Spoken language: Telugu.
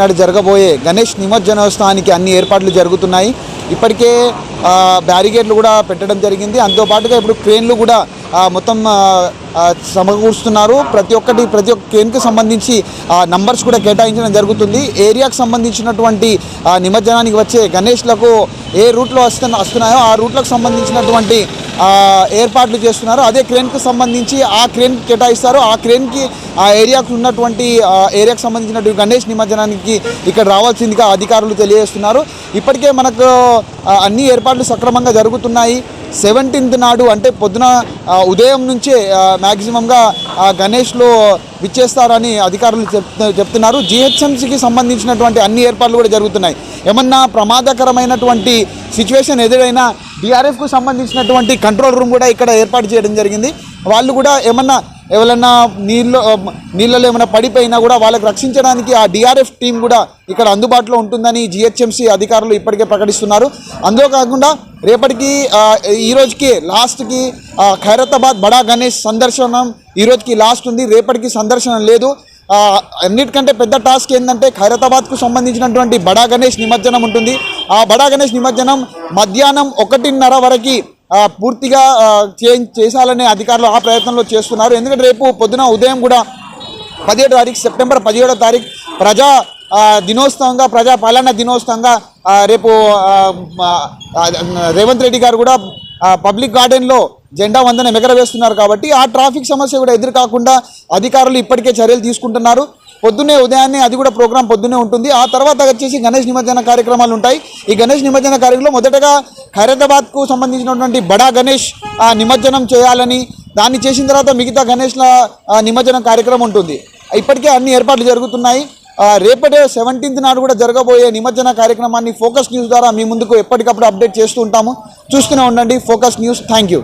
నాడు జరగబోయే గణేష్ నిమజ్జనోత్సవానికి అన్ని ఏర్పాట్లు జరుగుతున్నాయి. ఇప్పటికే బ్యారికేడ్లు కూడా పెట్టడం జరిగింది. అంతోపాటుగా ఇప్పుడు క్రేన్లు కూడా మొత్తం సమకూరుస్తున్నారు. ప్రతి ఒక్కటి ప్రతి ఒక్క క్రేన్కి సంబంధించి నంబర్స్ కూడా కేటాయించడం జరుగుతుంది. ఏరియాకు సంబంధించినటువంటి నిమజ్జనానికి వచ్చే గణేష్లకు ఏ రూట్లో వస్తున్న వస్తున్నాయో ఆ రూట్లకు సంబంధించినటువంటి ఏర్పాట్లు చేస్తున్నారు. అదే క్రేన్కి సంబంధించి ఆ క్రేన్ కేటాయిస్తారు. ఆ క్రేన్కి ఆ ఏరియాకు ఉన్నటువంటి ఏరియాకు సంబంధించినటువంటి గణేష్ నిమజ్జనానికి ఇక్కడ రావాల్సిందిగా అధికారులు తెలియజేస్తున్నారు. ఇప్పటికే మనకు అన్ని ఏర్పాట్లు సక్రమంగా జరుగుతున్నాయి. సెవెంటీన్త్ నాడు అంటే పొద్దున ఉదయం నుంచే మ్యాక్సిమంగా గణేష్లో విచ్చేస్తారని అధికారులు చెప్తు చెప్తున్నారు. జిహెచ్ఎంసీకి సంబంధించినటువంటి అన్ని ఏర్పాట్లు కూడా జరుగుతున్నాయి. ఏమన్నా ప్రమాదకరమైనటువంటి సిచ్యువేషన్ ఎదురైనా బీఆర్ఎఫ్కు సంబంధించినటువంటి కంట్రోల్ రూమ్ కూడా ఇక్కడ ఏర్పాటు చేయడం జరిగింది. వాళ్ళు కూడా ఏమన్నా ఎవరన్నా నీళ్ళు నీళ్ళలో ఏమైనా పడిపోయినా కూడా వాళ్ళకి రక్షించడానికి ఆ డిఆర్ఎఫ్ టీం కూడా ఇక్కడ అందుబాటులో ఉంటుందని జిహెచ్ఎంసీ అధికారులు ఇప్పటికే ప్రకటిస్తున్నారు. అందులో కాకుండా రేపటికి ఈరోజుకి ఈ రోజుకి లాస్ట్కి ఖైరతాబాద్ బడా గణేష్ సందర్శనం ఈ రోజుకి లాస్ట్ ఉంది. రేపటికి సందర్శనం లేదు. అన్నిటికంటే పెద్ద టాస్క్ ఏంటంటే ఖైరతాబాద్కు సంబంధించినటువంటి బడా గణేష్ నిమజ్జనం ఉంటుంది. ఆ బడా గణేష్ నిమజ్జనం మధ్యాహ్నం ఒకటిన్నర వరకు పూర్తిగా చేంజ్ చేసాలనే అధికారులు ఆ ప్రయత్నంలో చేస్తున్నారు. ఎందుకంటే రేపు పొద్దున ఉదయం కూడా పదిహేడు తారీఖు సెప్టెంబర్ పదిహేడో తారీఖు ప్రజా దినోత్సవంగా ప్రజా పాలన దినోత్సవంగా రేపు రేవంత్ రెడ్డి గారు కూడా పబ్లిక్ గార్డెన్లో జెండా వందనం ఎగరవేస్తున్నారు కాబట్టి ఆ ట్రాఫిక్ సమస్య కూడా ఎదురు కాకుండా అధికారులు ఇప్పటికే చర్యలు తీసుకుంటున్నారు. పొద్దున్నే ఉదయాన్నే అది కూడా ప్రోగ్రాం పొద్దున్నే ఉంటుంది. ఆ తర్వాత వచ్చేసి గణేష్ నిమజ్జన కార్యక్రమాలు ఉంటాయి. ఈ గణేష్ నిమజ్జన కార్యక్రమంలో మొదటగా ఖైరతాబాద్కు సంబంధించినటువంటి బడా గణేష్ ఆ, నిమజ్జనం చేయాలని దాన్ని చేసిన తర్వాత మిగతా గణేష్ల నిమజ్జనం కార్యక్రమం ఉంటుంది. ఇప్పటికే అన్ని ఏర్పాట్లు జరుగుతున్నాయి. రేపటి సెవెంటీన్త్ నాడు కూడా జరగబోయే నిమజ్జన కార్యక్రమాన్ని ఫోకస్ న్యూస్ ద్వారా మీ ముందుకు ఎప్పటికప్పుడు అప్డేట్ చేస్తూ ఉంటాము. చూస్తూనే ఉండండి ఫోకస్ న్యూస్ థ్యాంక్ యూ